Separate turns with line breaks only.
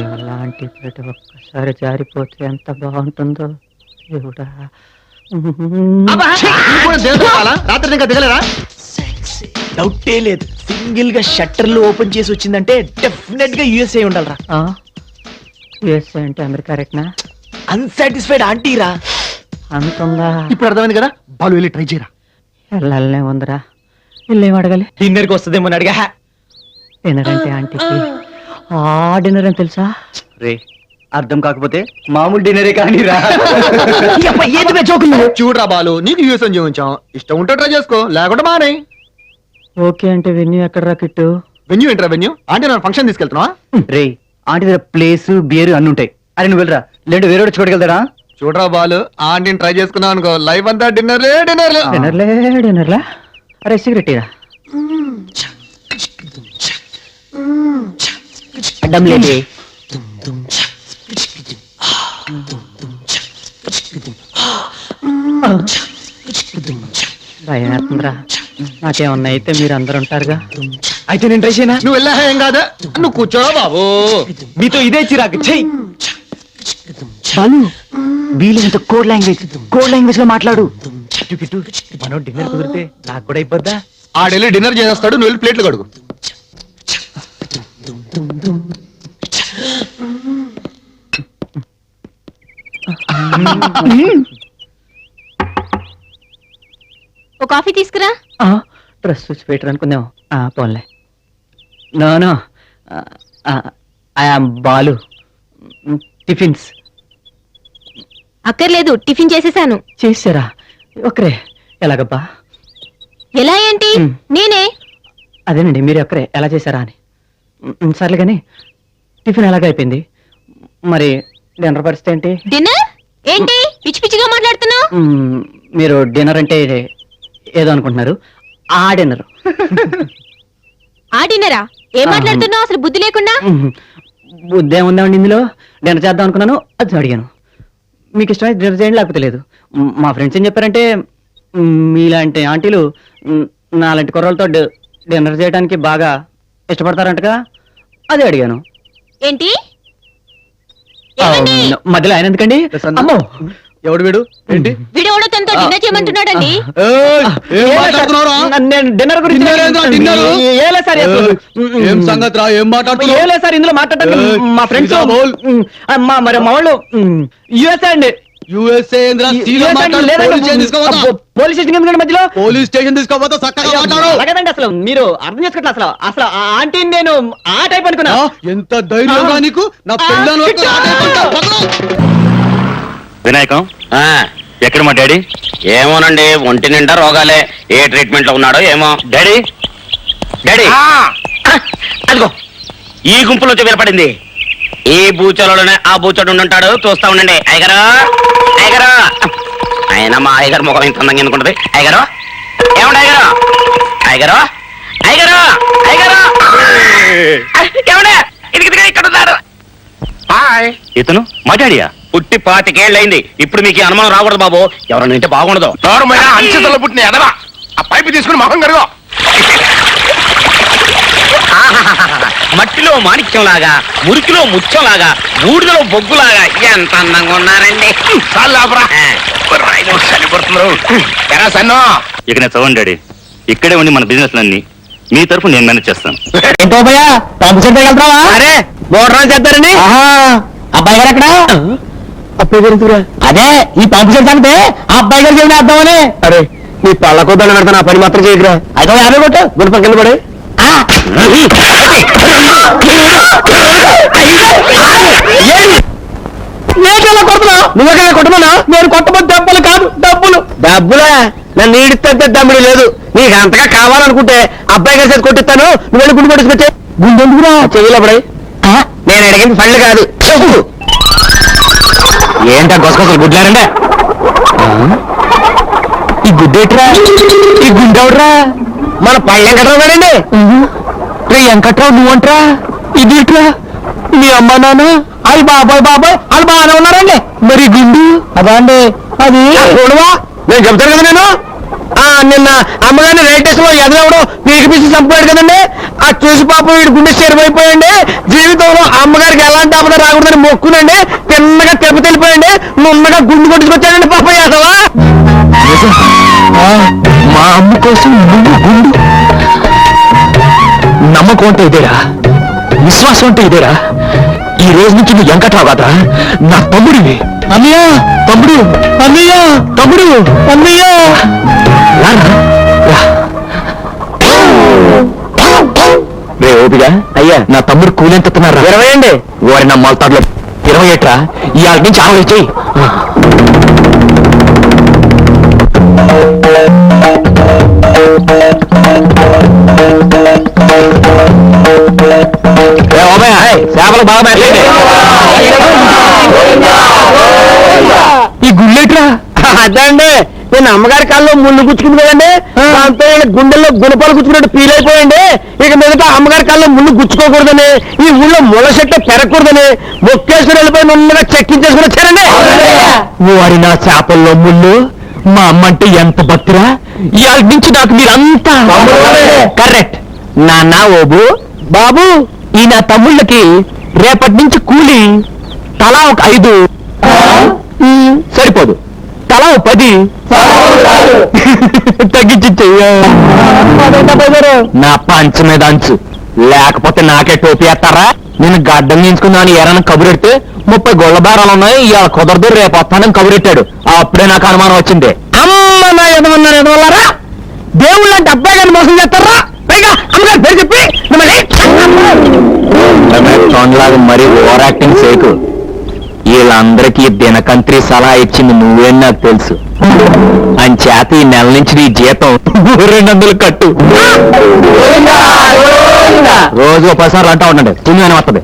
అలాంటి ప్రతి ఒక్కసారి జారిపోతే ఎంత బాగుంటుందో దేవుడా.
రాత్రి ఇంకా దిగలేరా
డౌటే లేదు. సింగిల్గా షట్టర్లు ఓపెన్ చేసి వచ్చిందంటే డెఫినెట్గా యుఎస్ఏ ఉండాలరా.
యుఎస్ఏ అంటే అమెరికా రేట్నా?
అన్సాటిస్ఫైడ్ ఆంటీరా
అంత ఉందా
ఇప్పుడు అర్థమైంది కదా? బాలు వెళ్ళి ట్రై చేయరా.
వెళ్ళాలనే ఉందిరా. వీళ్ళేం అడగాలి.
డిన్నర్కి వస్తుందేమో అని అడిగా. హా.
డిన్నర్ అంటే ఆంటీకి. ఆ. డిన్నర్ అని తెలుసా?
రే అర్థం కాకపోతే మామూలు డిన్నరే కానీ రా.
చూడరా బాలు నీకు యూఎస్ అని చూపించాం. ఇష్టం ఉంటే ట్రై చేసుకో లేకుంటే మానే.
ఓకే అంటే వెన్యూ ఎక్కడ రా కిట్టు?
వెన్యూ ఏంట్రా వెన్యూ? అంటే నేను ఫంక్షన్ తీసుకెళ్తున్నా
రే ఆంటీ దగ్గర ప్లేస్ బియర్ అన్ని ఉంటాయి. అరే నువ్వు వెళ్ళరా. లేదంటే వేరే చూడగలుగుతారా
చూడరా బాలు ఆంటీని ట్రై చేసుకున్నావు అనుకో లైఫ్ అంతా డిన్నర్లే డిన్నర్
ఆ.
డిన్నర్లే డిన్నర్లా? అరే సిగరెట్ ఇరా అడ్డం లేదు. భయం వేస్తుందిరా నాకేమన్నా అయితే మీరు అందరు ఉంటారుగా.
అయితే నేను ట్రై చేయనా?
నువ్వు వెళ్ళా ఏం కాదా? నువ్వు కూర్చోరా బాబు.
మీతో ఇదే చిరాకు. చెయ్యి
బాలు వీలైనంత కోడ్ లాంగ్వేజ్ కోడ్ లాంగ్వేజ్లో మాట్లాడు.
కిట్టు కిట్టు మనం డిన్నర్ కుదిరితే నాకు కూడా అయిపోద్దా?
ఆడెళ్ళి డిన్నర్ చేసేస్తాడు నువ్వు వెళ్ళి ప్లేట్లు కడుగు.
ఓ కాఫీ తీసుకురా.
డ్రెస్ చూసి పెట్టరు అనుకుందాం. ఆ, పోన్లే. No no. I am Balu. Tiffins.
అక్కర్లేదు టిఫిన్ చేసేసాను.
చేసారా ఒకరే ఎలాగబ్బా?
ఎలా ఏంటి. నేనే?
అదేనండి మీరు ఒక్కరే. ఎలా చేశారా అని. సర్లే కానీ టిఫిన్ ఎలాగ అయిపోయింది? మరి డిన్నర్ పరిస్థితి ఏంటి?
డిన్నర్? ఏంటి? పిచ్చి పిచ్చిగా మాట్లాడుతున్నావు?
మీరు డిన్నర్ అంటే ఏదో అనుకుంటున్నారు. ఆ డిన్నర్.
ఆ డిన్నరా? ఏం. మాట్లాడుతున్నావు? అసలు బుద్ధి లేకుండా?
బుద్ధి ఏముందండి ఇందులో? డిన్నర్ చేద్దాం అనుకున్నాను అది అడిగాను. మీకు ఇష్టమైతే డిన్నర్ చేయండి లేకపోతే లేదు. మ్, మా ఫ్రెండ్స్ ఏం చెప్పారంటే మ్, మీలాంటి ఆంటీలు మ్, నాలాంటి కుర్రలతో డి- డిన్నర్ చేయడానికి బాగా ఇష్టపడతారంటగా అదే అడిగాను.
ఏంటి?
మధ్యలో ఆయన ఎందుకండి?
ప్రసన్న.
అమ్మో!
ఎవడు వీడు? ఏంటి?
వీడెవడో తనతో డిన్నర్ చేయమంటున్నాడండి?
నేను డిన్నర్ గురించి? ఏలే సార్ అసలు.
ఏం సంగతి రా ఏం మాట్లాడుతున్నావు?
ఏలే సార్ ఇందులో మాట్లాడటం మా ఫ్రెండ్స్. మా మరి మా వాళ్ళు యుఎస్ అండి.
యుఎస్ఏ
లేదండి,
పోలీస్ స్టేషన్ తీసుకోపోతా.
అబ్బో, పోలీస్ స్టేషన్ ఎందుకండి మధ్యలో?
పోలీస్ స్టేషన్ తీసుకోపోతా చక్కగా మాట్లాడు.
అలాగేనండి అసలు మీరు అర్థం చేసుకోవట్లేదు అసలు. అసలు ఆంటీ నేను ఆ టైప్ అనుకున్నా.
ఎంత ధైర్యంగా. నీకు? నా.
వినాయకం? ఎక్కడ మా డాడీ?
ఏమోనండి ఒంటి నిండా రోగాలే. ఏ ట్రీట్మెంట్లో ఉన్నాడో ఏమో. డాడీ? డాడీ? అదిగో ఈ గుంపులో వినపడింది. ఈ బూచలోనే ఆ బూచోడు ఉండుంటాడు. చూస్తా ఉండండి. అయ్యగారు! అయ్యగారు! ఆయన మా అయ్యగారు ముఖం ఇంత అందంగా ఎందుకుంటది? అయ్యగారు! ఏమండి అయ్యగారు? అయ్యగారు! అయ్యగారు! అయ్యగారు! ఏమండే? ఇదిగి ఇక్కడ ఉన్నారు. హాయ్.
ఇతను మా డాడీయా?
పుట్టి పాతికేళ్ళైంది. ఇప్పుడు మీకు ఈ అనుమానం రాకూడదు బాబు. ఎవరైనా వింటే బాగుండదు.
అంచెతలో పుట్టిన ఎదవా ఆ పైపు తీసుకుని మొహం కరుగు
ఆహాహాహా. మట్టిలో మాణిక్యం లాగా మురికిలో ముత్యం లాగా బూడిదలో బొగ్గులాగా ఎంత అందంగా ఉన్నారండి. ఎరా సన్నో.
ఇక నేను చదవండి డాడీ. ఇక్కడే ఉండి మన బిజినెస్ అన్ని మీ తరఫు నేను మేనేజ్ చేస్తాను.
ఏంటో భయ్యా పంపు సెట్ వెళ్తావా అరే మోటార్ చేస్తారని అబ్బాయి గారు ఎక్కడ? అబ్బాయి గారు అదే ఈ పంపు అంటే ఆ అబ్బాయి గారు చెప్పిన అర్థమని. అరే నీ పళ్ళ కొద్దాన్ని పెడతా నా పని మాత్రం చేయకురా. అయితే యాభై కొట్టు. గుడి పక్కన పడి. నేటలా కొడుతున్నా నువ్వెక్కడ కొట్టమన్నా? నేను కొట్టబోతే డబ్బులు కాదు డబ్బులు. డబ్బులా? నన్ను ఈడితే తమ్ముడు లేదు. నీకు అంతగా కావాలనుకుంటే అబ్బాయి గారి చేతి కొట్టిస్తాను. నువ్వు వెళ్ళి గుండు కొట్టుకొచ్చే గుండు ఎందుకురా? చెవిలో పడి నేను అడిగింది పళ్ళు కాదు. చెప్పు. ఏంటా గొసగొసలు గుడ్లారండే ఈ గుడ్డేట్రా ఈ గుండెవడ్రా? మన పళ్ళెం కట్టరాడండి రే వెంకట్రావు నువ్వంట్రా? ఇదేట్రా? మీ అమ్మ నాన్న? అయ్యి బాబాయ్ బాబాయ్ వాళ్ళు బాగానే ఉన్నారండి. మరి గుండు? అదా అండి అది చూడవా నేను చెప్తాను కదా నేను?
నిన్న అమ్మగారిని రైల్ స్టేషన్లో ఎదవడం పీకి పిసి చంపాడు కదండి? చూసి పాపం వీడి గుండె చెరిపోయిపోయండి జీవితంలో అమ్మగారికి ఎలాంటి ఆపద రాకూడదని మొక్కునండి. తిన్నగా తిరుపతి వెళ్ళిపోయండి నున్నగా గుండు కొట్టుకొచ్చాడండి పాప యాదవా
మా అమ్మ కోసం నువ్వు గుండు. నమ్మకం అంటే ఇదేరా? విశ్వాసం అంటే ఇదేరా? ఈ రోజు నుంచి నువ్వు వెంకట్రావు కాదా నా తమ్ముడివి. అన్నయ్య! తమ్ముడు. అన్నయ్య! తమ్ముడు. అన్నయ్య! రే ఓపిగా అయ్యా. నా తమ్ముడు కూలెంతున్నారా ఇరవై అండి వారి నా మొలతాడులో ఇరవై ఏట్రా ఇవాళ నుంచి అరవై చెయ్యి. చేపలు బాగా ఈ గుళ్ళేట్రా?
అదండి. నేను అమ్మగారి కాల్లో ముళ్ళు గుచ్చుకుంది కదండి. దాంతో గుండెల్లో గుణపాలు గుచ్చుకున్నట్టు ఫీల్ అయిపోయింది. ఇక మీదట అమ్మగారి కాల్లో ముళ్ళు గుచ్చుకోకూడదని ఈ ఊళ్ళో ముళ్ళ చెట్టు పెరగకూడదని మొక్కేశ్వరి వెళ్ళిపోయి నున్నగా చెక్కించేసుకుని వచ్చారండి.
వారి నా చేపల్లో ముళ్ళు మా అమ్మ అంటే ఎంత భక్తిరా ఇవాళ నుంచి నాకు మీరంతా కరెక్ట్. నాన్న ఓబు బాబు ఈ నా తమ్ముళ్ళకి రేపటి నుంచి కూలి తలా ఒక ఐదు ఉమ్, సరిపోదు తలా ఒక పది. తగ్గించి నా పంచ మీద అంచు. లేకపోతే నాకే టోపీ వేస్తారా? నేను గడ్డం గీంచుకున్నాను ఏరైనా కబురెడితే ముప్పై గొళ్ళ బారాలు ఉన్నాయి ఇవాళ కుదరదు రేపు వస్తానని కబురెట్టాడు అప్పుడే నాకు అనుమానం వచ్చింది.
అమ్మ నా ఎదవన్నారు ఎదవల్లారా దేవుళ్ళు అంటే అబ్బాయి గారిని మోసం చేస్తారా? పైగా అమ్మగారి పేరు చెప్పి
మరి ఓవర్ యాక్టింగ్ చేయకు. వీళ్ళందరికీ దినకంత్రి సలహా ఇచ్చింది నువ్వేం నాకు తెలుసు. అంచేత ఈ నెల నుంచి నీ జీతం రెండు వందలు కట్టు. రోజు ఒకసారి అంటా ఉండండి. పుణ్యం వస్తుంది.